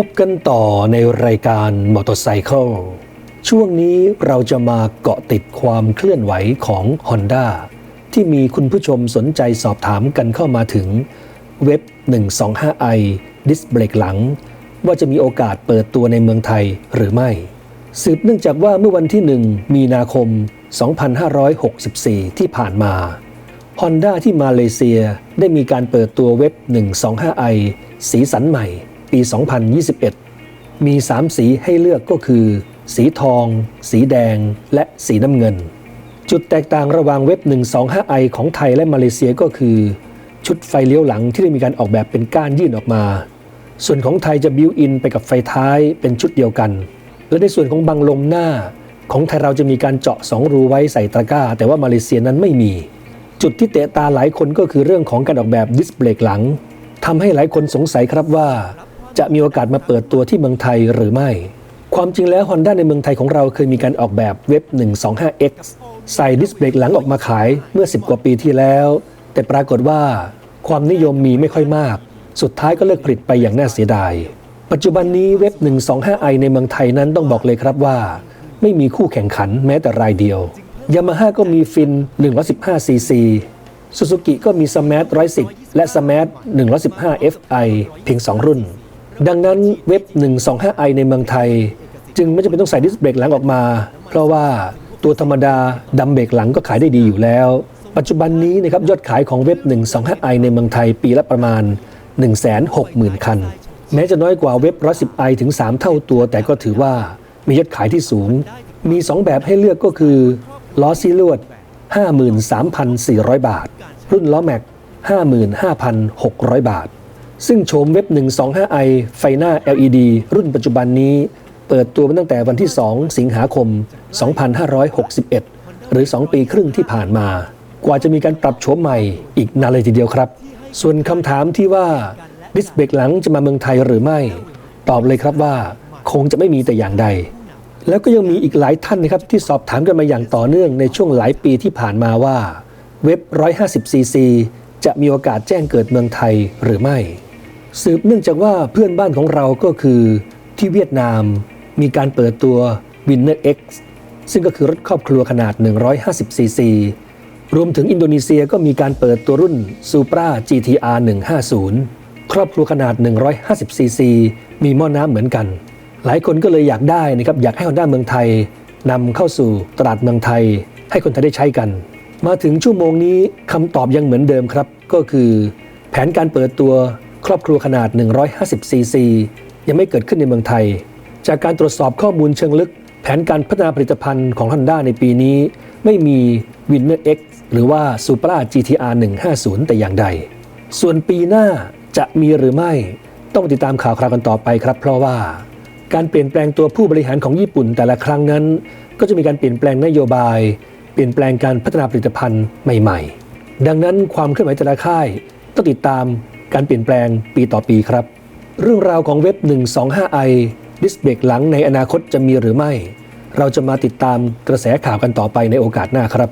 พบกันต่อในรายการมอเตอร์ไซค์ช่วงนี้เราจะมาเกาะติดความเคลื่อนไหวของ Honda ที่มีคุณผู้ชมสนใจสอบถามกันเข้ามาถึงเว็บ 125i ดิสเบรกหลัง ว่าจะมีโอกาสเปิดตัวในเมืองไทยหรือไม่ สืบเนื่องจากว่าเมื่อวันที่ 1 มีนาคม 2564 ที่ผ่านมา Honda ที่มาเลเซียได้มีการเปิดตัวเว็บ 125i สีสันใหม่ ปี 2021 มี 3 สีให้เลือกก็คือ สีทอง สีแดง และสีน้ำเงิน จุดแตกต่างระหว่างเว็บ 125i ของไทยและมาเลเซียก็คือ ชุดไฟเลี้ยวหลังที่ได้มีการออกแบบเป็นก้านยื่นออกมา ส่วนของไทยจะบิวอินไปกับไฟท้ายเป็นชุดเดียวกัน และในส่วนของบังลมหน้า ของไทยเราจะมีการเจาะ 2 รูไว้ใส่ตะกร้า แต่ว่ามาเลเซียนั้นไม่มี จุดที่เตะตาหลายคนก็คือเรื่องของการออกแบบดิสเบรกหลังทำให้หลายคนสงสัยครับว่า จะมีโอกาสมาเปิดตัวที่เมืองไทยหรือไม่ ความจริงแล้ว Honda ในเมืองไทยของเราเคยมีการออกแบบเว็บ 125X ใส่ดิสเบรกหลังออกมาขายเมื่อ 10 กว่าปีที่แล้ว แต่ปรากฏว่า ความนิยมมีไม่ค่อยมาก สุดท้ายก็เลิกผลิตไปอย่างน่าเสียดาย ปัจจุบันนี้เว็บ 125i ในเมืองไทยนั้นต้องบอกเลยครับว่า ไม่มีคู่แข่งขันแม้แต่รายเดียวยามาฮ่าก็มีฟิน 115cc ซูซูกิก็มีสมาร์ท110 และสมาร์ท 115fi เพียง 2 รุ่น ดังนั้นเว็บ 125i ในเมืองไทย จึงไม่จำเป็นต้องใส่ดิสเบรกหลังออกมา เพราะว่าตัวธรรมดาดัมเบรกหลังก็ขายได้ดีอยู่แล้ว ปัจจุบันนี้นะครับยอดขายของเว็บ 125i ในเมืองไทยปีละประมาณ 160,000 คัน แม้จะน้อยกว่าเว็บ 110i ถึง 3 เท่าตัว แต่ก็ถือว่ามียอดขายที่สูง มี 2 แบบให้เลือกก็คือล้อซีลวด 53,400 บาท รุ่นล้อแม็ก 55,600 บาท ซึ่งโฉมเว็บ 125i ไฟหน้า LED รุ่นปัจจุบันนี้เปิดตัวมาตั้งแต่วันที่ 2 สิงหาคม 2561 หรือ 2 ปีครึ่งที่ผ่านมา กว่าจะมีการปรับโฉมใหม่อีกนานเลยทีเดียวครับ ส่วนคำถามที่ว่าดิสเบรกหลังจะมาเมืองไทยหรือไม่ ตอบเลยครับว่าคงจะไม่มีแต่อย่างใด แล้วก็ยังมีอีกหลายท่านนะครับที่สอบถามกันมาอย่างต่อเนื่องในช่วงหลายปีที่ผ่านมาว่าเว็บ 150cc จะมีโอกาสแจ้งเกิดเมืองไทยหรือไม่ สืบเนื่องจากว่าเพื่อนบ้านของเราก็คือที่เวียดนามมีการเปิดตัว Winner X ซึ่งก็คือรถครอบครัวขนาด 150cc รวมถึงอินโดนีเซียก็มีการเปิดตัวรุ่น Supra GTR 150 ครอบครัวขนาด 150cc มีหม้อน้ำเหมือนกัน หลายคนก็เลยอยากได้นะครับ อยากให้ Honda เมืองไทยนำเข้าสู่ตลาดเมืองไทย ให้คนไทยได้ใช้กัน มาถึงชั่วโมงนี้คำตอบยังเหมือนเดิมครับ ก็คือ แผนการเปิดตัว ครอบครัวขนาด 150cc ยังไม่เกิดขึ้นในเมืองไทย จากการตรวจสอบข้อมูลเชิงลึก แผนการพัฒนาผลิตภัณฑ์ของ Honda ในปีนี้ ไม่มี Winner X หรือว่า Supra GTR 150 แต่อย่างใด ส่วนปีหน้าจะมีหรือไม่ต้องติดตามข่าวคราวกันต่อไปครับ เพราะว่าการเปลี่ยนแปลงตัวผู้บริหารของญี่ปุ่นแต่ละครั้งนั้น ก็จะมีการเปลี่ยนแปลงนโยบาย เปลี่ยนแปลงการพัฒนาผลิตภัณฑ์ใหม่ ๆ ดังนั้นความเคลื่อนไหวแต่ละค่ายต้องติดตาม การเปลี่ยนแปลงปีต่อปีครับ เรื่องราวของเว็บ 125i ดิสเบรกหลังในอนาคตจะมีหรือไม่ เราจะมาติดตามกระแสข่าวกันต่อไปในโอกาสหน้าครับ